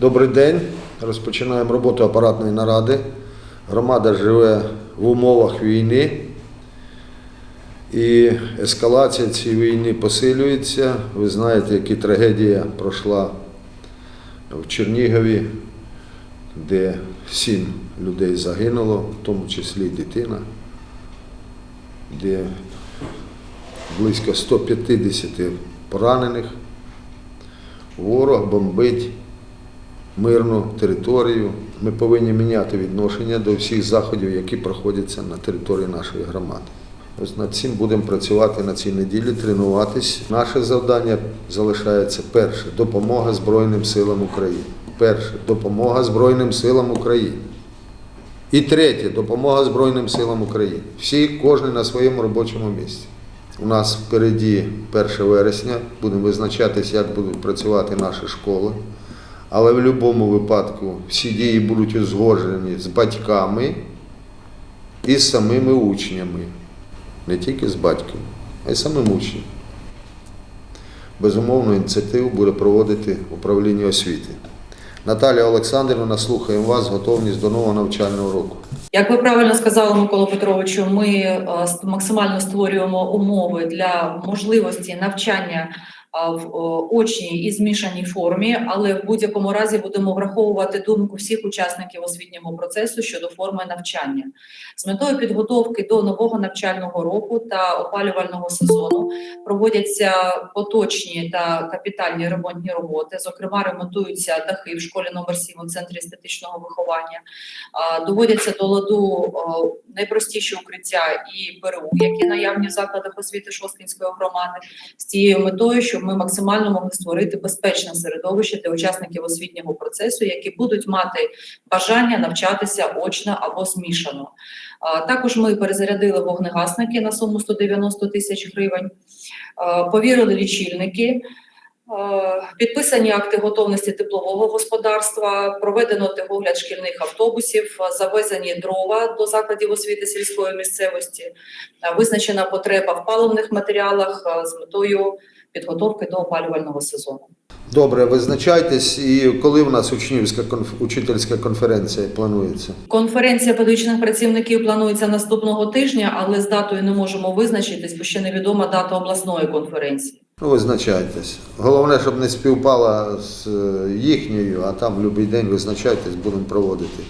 Добрий день. Розпочинаємо роботу апаратної наради. Громада живе в умовах війни. І ескалація цієї війни посилюється. Ви знаєте, яка трагедія пройшла в Чернігові, де сім людей загинуло, в тому числі дитина, де близько 150 поранених. Ворог бомбить мирну територію. Ми повинні міняти відношення до всіх заходів, які проходяться на території нашої громади. Ось над цим будемо працювати на цій неділі, тренуватись. Наше завдання залишається перше допомога Збройним силам України. Перше допомога Збройним силам України. І третє допомога Збройним силам України. Всі, кожен на своєму робочому місці. У нас впереді 1 вересня, будемо визначатись, як будуть працювати наші школи. Але в будь-якому випадку всі дії будуть узгоджені з батьками і з самими учнями. Не тільки з батьком, а й самим учнем. Безумовно, ініціативу буде проводити управління освіти. Наталія Олександрівна, слухаємо вас, готовність до нового навчального року. Як ви правильно сказали, Микола Петровичу, ми е, максимально створюємо умови для можливості навчання в очній і змішаній формі, але в будь-якому разі будемо враховувати думку всіх учасників освітнього процесу щодо форми навчання. З метою підготовки до нового навчального року та опалювального сезону проводяться поточні та капітальні ремонтні роботи. Зокрема, ремонтуються дахи в школі номер 7 у центрі естетичного виховання. Доводяться до ладу найпростіші укриття і ПРУ, які наявні в закладах освіти Шосткінської громади, з цією метою, щоб ми максимально могли створити безпечне середовище для учасників освітнього процесу, які будуть мати бажання навчатися очно або змішано. Також ми перезарядили вогнегасники на суму 190 тисяч гривень, повірили лічильники. Підписані акти готовності теплового господарства, проведено техогляд шкільних автобусів, завезені дрова до закладів освіти сільської місцевості, визначена потреба в паливних матеріалах з метою підготовки до опалювального сезону. Добре, визначайтесь, і коли в нас учнівська конф... учительська конференція планується? Конференція педагогічних працівників планується наступного тижня, але з датою не можемо визначитись, бо ще невідома дата обласної конференції. Ну, визначайтесь. Головне, щоб не співпала з е, їхньою, а там в будь-який день визначайтесь, будемо проводити.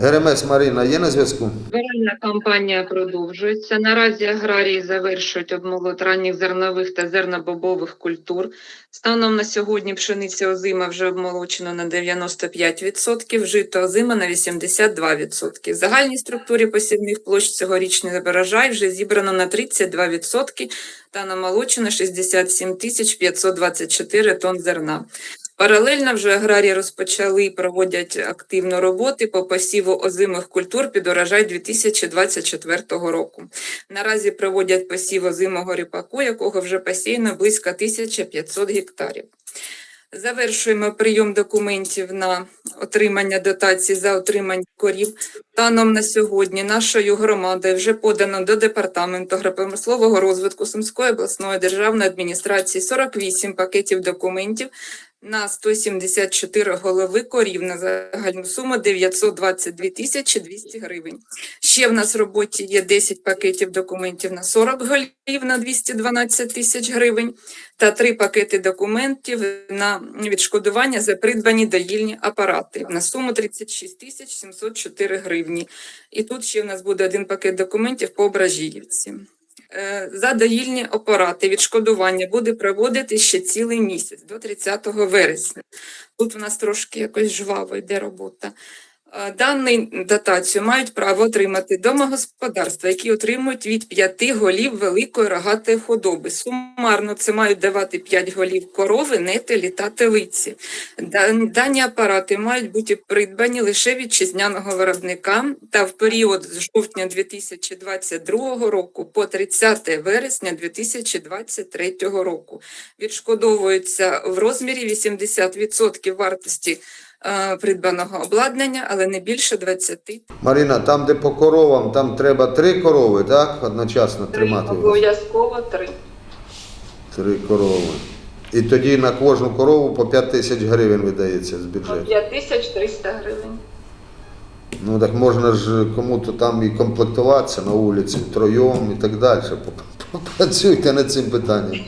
Геремес Марина є на зв'язку? Збиральна кампанія продовжується. Наразі аграрії завершують обмолот ранніх зернових та зернобобових культур. Станом на сьогодні пшениця озима вже обмолочено на 95%, жито озима на 82%. В загальній структурі посівних площ цьогорічний врожай вже зібрано на 32% та намолочено 67 тисяч 524 тонн зерна. Паралельно вже аграрії розпочали і проводять активно роботи по посіву озимих культур під урожай 2024 року. Наразі проводять посів озимого ріпаку, якого вже посіяно близько 1500 гектарів. Завершуємо прийом документів на отримання дотацій за отримання корів. Станом на сьогодні нашою громадою вже подано до департаменту агропромислового розвитку Сумської обласної державної адміністрації 48 пакетів документів на 174 голови корів на загальну суму 922 тисячі 200 гривень. Ще в нас в роботі є 10 пакетів документів на 40 голів на 212 тисяч гривень та 3 пакети документів на відшкодування за придбані доїльні апарати на суму 36 тисяч 704 гривні. І тут ще в нас буде один пакет документів по Ображіївці. Е, За доїльні апарати відшкодування буде проводити ще цілий місяць до 30 вересня. Тут у нас трошки якось жваво йде робота. Е, Дану дотацію мають право отримати домогосподарства, які отримують від 5 голів великої рогатої худоби. Сумарно це мають давати 5 голів корови, нетелі та телиці. Дані апарати мають бути придбані лише вітчизняного виробника та в період з жовтня 2022 року по 30 вересня 2023 року. Відшкодовуються в розмірі 80% вартості придбаного обладнання, але не більше 20 Марина, там, де по коровам, там треба три корови, так? Одночасно тримати. обов'язково три. Три корови. І тоді на кожну корову по 5 тисяч гривень видається з бюджету. 5300 гривень. Ну так можна ж кому-то там і комплектуватися на вулиці втроєм і так далі. Попрацюйте над цим питанням.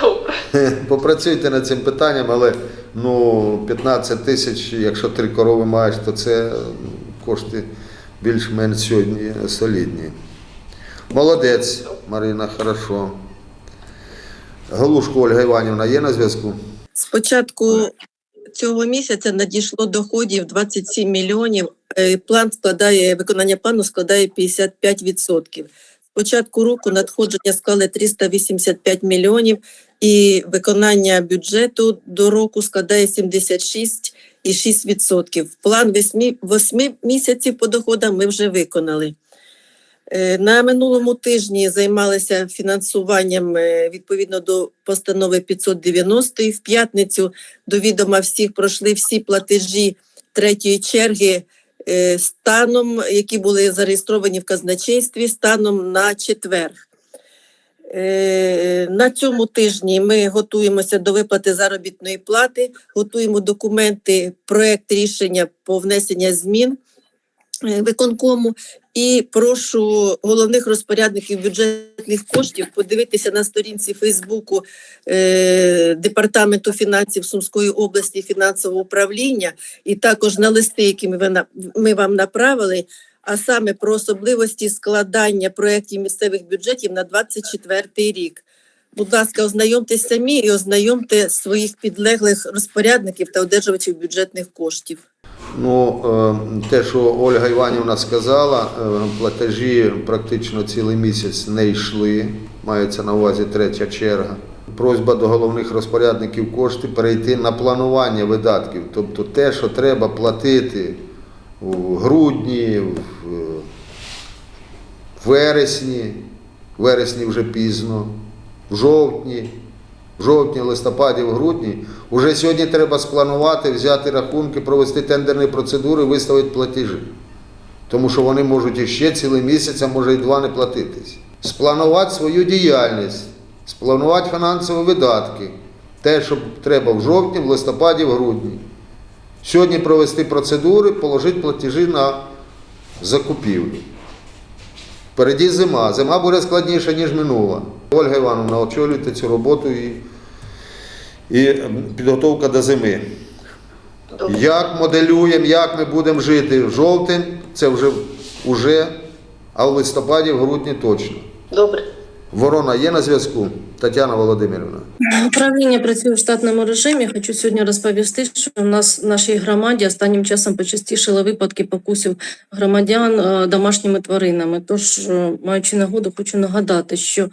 Добре. Попрацюйте над цим питанням, але ну, 15 тисяч, якщо три корови маєш, то це кошти більш-менш сьогодні солідні. Молодець, Марина, хорошо. Галушко Ольга Іванівна є на зв'язку? З початку цього місяця надійшло доходів 27 мільйонів. Е, План складає виконання плану складає 55%. З початку року надходження склали 385 мільйонів, і виконання бюджету до року складає 76,6%. План 8, 8 місяців по доходам ми вже виконали. Е, На минулому тижні займалися фінансуванням е, відповідно до постанови 590. В п'ятницю до відома всіх пройшли всі платежі третьої черги е, станом, які були зареєстровані в казначействі, станом на четвер. Е, На цьому тижні ми готуємося до виплати заробітної плати, готуємо документи, проект рішення по внесення змін е, виконкому. І прошу головних розпорядників бюджетних коштів подивитися на сторінці Фейсбуку е, Департаменту фінансів Сумської області фінансового управління, і також на листи, які ми вам направили, а саме про особливості складання проєктів місцевих бюджетів на 24 рік. Будь ласка, ознайомтесь самі і ознайомте своїх підлеглих розпорядників та одержувачів бюджетних коштів. Ну, е, те, що Ольга Іванівна сказала, е, платежі практично цілий місяць не йшли, мається на увазі третя черга. Просьба до головних розпорядників коштів перейти на планування видатків, тобто те, що треба платити у грудні, в е, вересні, в вересні вже пізно, в жовтні, в жовтні, листопаді, в грудні. Уже сьогодні треба спланувати, взяти рахунки, провести тендерні процедури, виставити платежі. Тому що вони можуть іще цілий місяць, а може і два не платитись. Спланувати свою діяльність, спланувати фінансові видатки. Те, що треба в жовтні, в листопаді, в грудні. Сьогодні провести процедури, положити платежі на закупівлю. Впереді зима. Зима буде складніша, ніж минула. Ольга Івановна, очолюйте цю роботу і, і підготовка до зими. Добре. Як моделюємо, як ми будемо жити в жовтень, це вже, вже, а в листопаді, в грудні точно. Добре. Ворона є на зв'язку? Тетяна Володимирівна. Управління працює в штатному режимі. Хочу сьогодні розповісти, що у нас в нашій громаді останнім часом почастішили випадки покусів громадян е, домашніми тваринами. Тож, е, маючи нагоду, хочу нагадати, що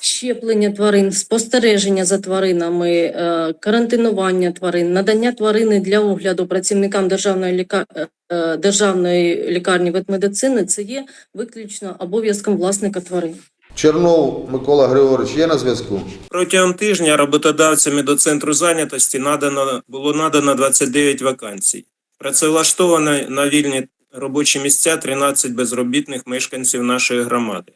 щеплення тварин, спостереження за тваринами, е, карантинування тварин, надання тварини для огляду працівникам державної ліка... е, державної лікарні ветмедицини це є виключно обов'язком власника тварин. Чернов Микола Григорович є на зв'язку? Протягом тижня роботодавцями до центру зайнятості надано було надано 29 вакансій. Працевлаштовано на вільні робочі місця 13 безробітних мешканців нашої громади.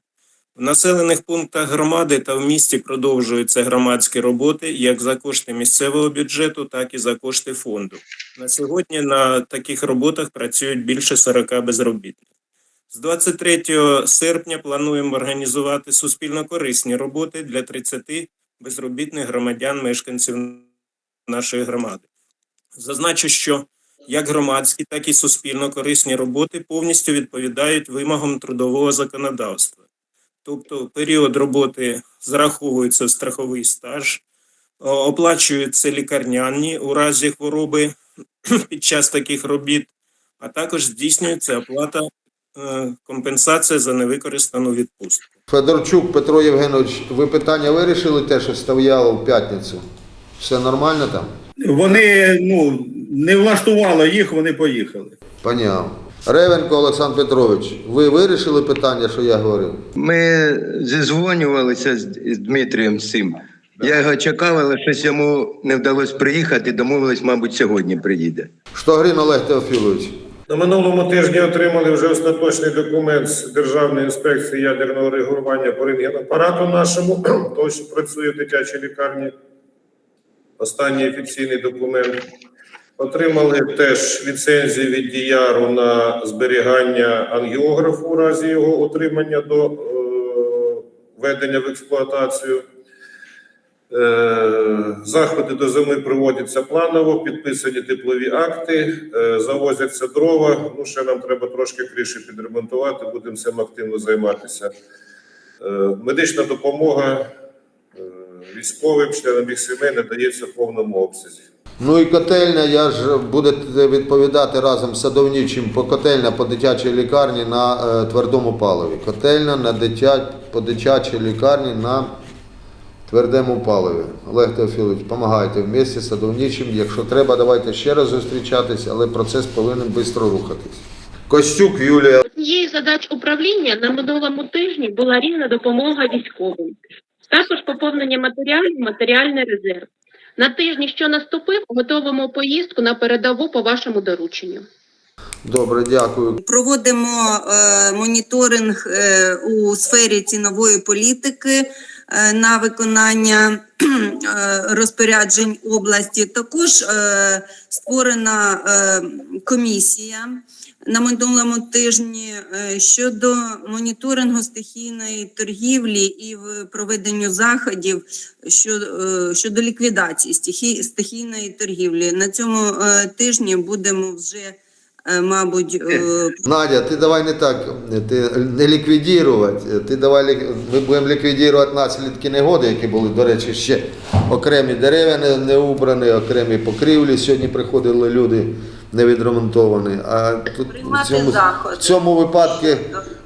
В населених пунктах громади та в місті продовжуються громадські роботи як за кошти місцевого бюджету, так і за кошти фонду. На сьогодні на таких роботах працюють більше 40 безробітних. З 23 серпня плануємо організувати суспільно корисні роботи для 30 безробітних громадян, мешканців нашої громади. Зазначу, що як громадські, так і суспільно корисні роботи повністю відповідають вимогам трудового законодавства. Тобто період роботи зараховується в страховий стаж, оплачуються лікарняні у разі хвороби під час таких робіт, а також здійснюється оплата компенсація за невикористану відпустку. Федорчук Петро Євгенович, ви питання вирішили те, що стояло в п'ятницю? Все нормально там? Вони ну, не влаштувало їх, вони поїхали. Поняв. Ревенко Олександр Петрович, ви вирішили питання, що я говорив? Ми зізвонювалися з Дмитрієм з цим. Я його чекав, але щось йому не вдалося приїхати. Домовились, мабуть, сьогодні приїде. Штогрин Олег Теофілович. На минулому тижні отримали вже остаточний документ з Державної інспекції ядерного регулювання по рентгенапарату нашому, той, що працює в дитячій лікарні. Останній офіційний документ. Отримали теж ліцензію від діяру на зберігання ангіографу у разі його отримання до е, введення в експлуатацію. Е, Заходи до зими проводяться планово, підписані теплові акти, е, завозяться дрова. Ну, ще нам треба трошки криші підремонтувати, будемо цим активно займатися. Е, Медична допомога військовим членам їх сімей надається в повному обсязі. Ну і котельня, я ж будете відповідати разом з садовничим по котельня по дитячій лікарні на твердому паливі. Котельня на дитя, по дитячій лікарні на твердому паливі. Олег Теофілович, допомагайте вместе з садовничим. Якщо треба, давайте ще раз зустрічатись, але процес повинен швидко рухатись. Костюк Юлія. Однією задач управління на минулому тижні була рівна допомога військовим. Також поповнення матеріалів, матеріальний резерв. На тижні, що наступив, готовимо поїздку на передову по вашому дорученню. Добре, дякую. Проводимо е, моніторинг е, у сфері цінової політики на виконання е, розпоряджень області. Також е, створена е, комісія на минулому тижні е, щодо моніторингу стихійної торгівлі і проведенню заходів щодо, е, ліквідації стихій, стихійної торгівлі. На цьому е, тижні будемо вже е, мабуть, е, Надя, ти давай не так, ти не ліквідувати, ти давай ми будемо ліквідувати наслідки негоди, які були, до речі, ще окремі дерева не, не убрані, окремі покрівлі. Сьогодні приходили люди не відремонтовані. А тут в цьому, в цьому випадку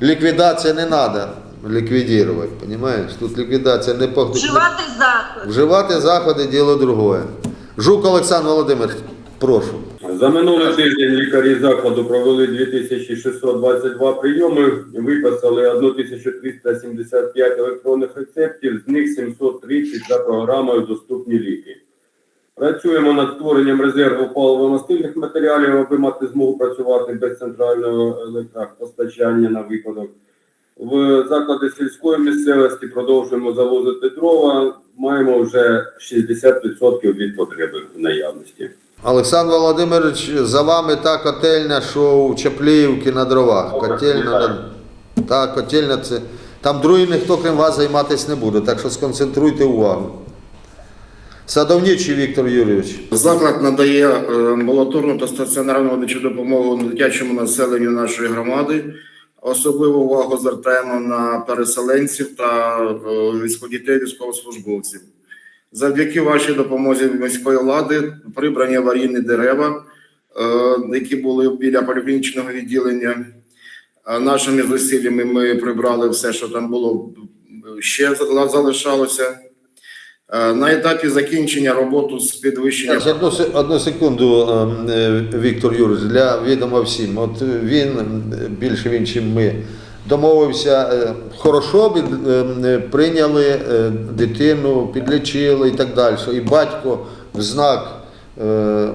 ліквідація не треба ліквідувати, розумієш? Тут ліквідація не по вживати заходи. вживати заходи діло друге. Жук Олександр Володимирович, прошу. За минулий тиждень лікарі закладу провели 2622 прийоми, виписали 1375 електронних рецептів, з них 730 за програмою «Доступні ліки». Працюємо над створенням резерву паливо-мастильних матеріалів, аби мати змогу працювати без центрального електропостачання на випадок. В заклади сільської місцевості продовжуємо завозити дрова, маємо вже 60% від потреби в наявності. Олександр Володимирович, за вами та котельня, що у Чапліївки на дровах. Котельня, на... та котельня це. Там другий ніхто, крім вас, займатися не буде, так що сконцентруйте увагу. Садовничий Віктор Юрійович. Заклад надає е, амбулаторну та стаціонарну медичну допомогу дитячому населенню нашої громади. Особливу увагу звертаємо на переселенців та е, військо- дітей військовослужбовців. Завдяки вашій допомозі міської влади прибрані аварійні дерева, е, які були біля поліклінічного відділення. Нашими зусиллями ми прибрали все, що там було ще залишалося. Е, На етапі закінчення роботу з підвищення Так, одну, одну секунду, ем, е, Віктор Юрійович, для відома всім. От е, він більше він, чим ми. Домовився е, хорошо, ем, е, прийняли е, дитину, підлічили і так далі. І батько в знак е, е,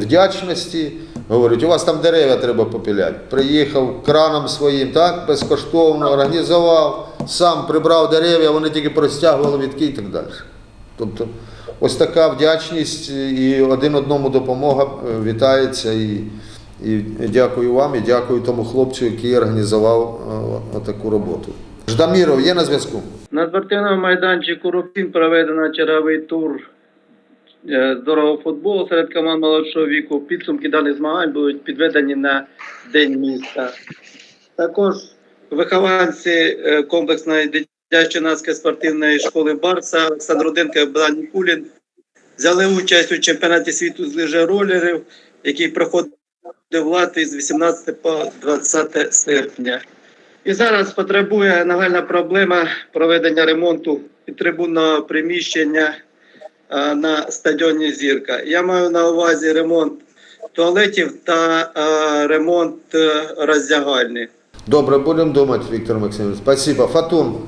вдячності говорить, у вас там дерева треба попіляти. Приїхав краном своїм, так, безкоштовно організував, сам прибрав дерева, вони тільки простягували відки і так далі. Тобто ось така вдячність і один одному допомога е, вітається. І, і дякую вам, і дякую тому хлопцю, який організував е, таку роботу. Ждаміров є на зв'язку? На спортивному майданчику Рубін проведено черговий тур е, здорового футболу серед команд молодшого віку. Підсумки даних змагань будуть підведені на День міста. Також вихованці е, комплексної дитячо-юнацької спортивної школи Барса Олександр Руденко і Богдан Нікулін взяли участь у чемпіонаті світу з лижеролерів, який проходив в Латвії з 18 по 20 серпня. І зараз потребує нагальна проблема проведення ремонту трибунного приміщення е, на стадіоні Зірка. Я маю на увазі ремонт туалетів та е, ремонт е, роздягальні. Добре, будемо думати, Віктор Максимович. Спасибо. Фатун.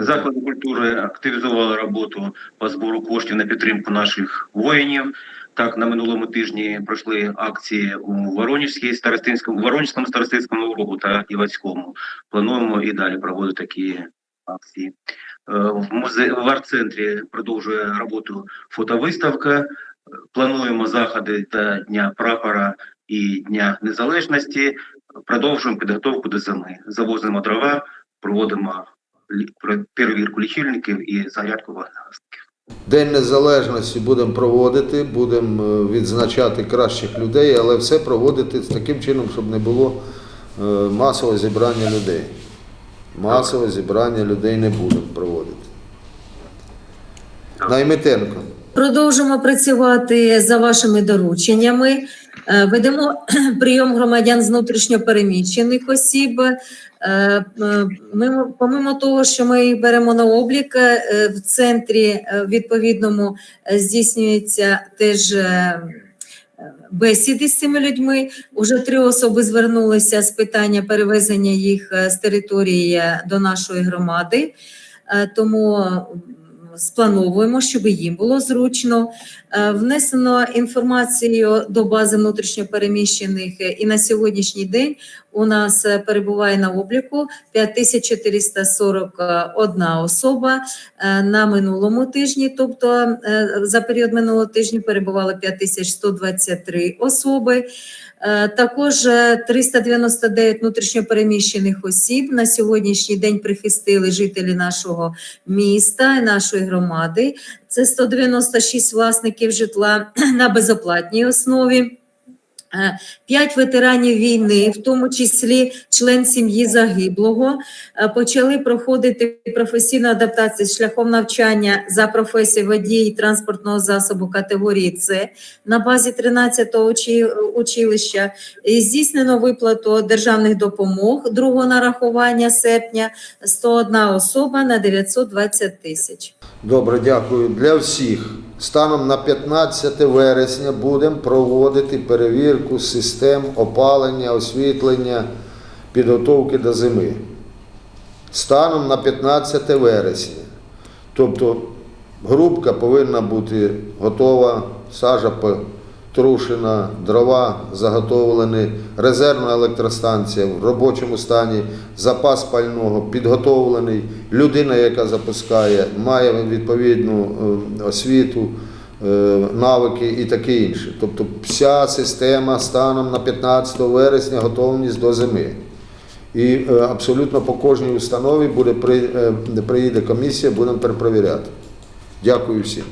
Заклади культури активізували роботу по збору коштів на підтримку наших воїнів. Так, на минулому тижні пройшли акції у Воронежській старостинському, Воронежському старостинському округу та Івацькому. Плануємо і далі проводити такі акції. Е, В музеї в арт-центрі продовжує роботу фотовиставка. Е, Плануємо заходи до Дня прапора і Дня Незалежності. Продовжуємо підготовку до зими. Завозимо дрова, проводимо перевірку лічильників і зарядку вогнегасників. День Незалежності будемо проводити, будемо е, відзначати кращих людей, але все проводити з таким чином, щоб не було е, масового зібрання людей. Масове зібрання людей не будемо проводити. Наймитенко. Продовжимо працювати за вашими дорученнями. Е, Ведемо прийом громадян з внутрішньо переміщених осіб. Е, Ми, помимо того, що ми їх беремо на облік, е, в центрі відповідному здійснюється теж бесіди з цими людьми. Уже три особи звернулися з питання перевезення їх з території до нашої громади. Тому сплановуємо, щоб їм було зручно. Е, Внесено інформацію до бази внутрішньопереміщених е, і на сьогоднішній день у нас е, перебуває на обліку 5441 особа. Е, На минулому тижні, тобто е, за період минулого тижня перебували 5123 особи. Е, Також е, 399 внутрішньопереміщених осіб на сьогоднішній день прихистили жителі нашого міста нашої громади. Це 196 власників житла на безоплатній основі. Е, П'ять ветеранів війни, в тому числі член сім'ї загиблого, е, почали проходити професійну адаптацію шляхом навчання за професією водій транспортного засобу категорії С на базі 13-го училища. Здійснено виплату державних допомог другого нарахування серпня 101 особа на 920 тисяч. Добре, дякую. Для всіх станом на 15 вересня будемо проводити перевірку систем опалення, освітлення, підготовки до зими. Станом на 15 вересня. Тобто грубка повинна бути готова, сажа потрушена, дрова заготовлені, резервна електростанція в робочому стані, запас пального підготовлений, людина, яка запускає, має відповідну е, освіту, е, навики і таке інше. Тобто вся система станом на 15 вересня готовність до зими. І е, абсолютно по кожній установі буде приїде комісія, будемо перепровіряти. Дякую всім.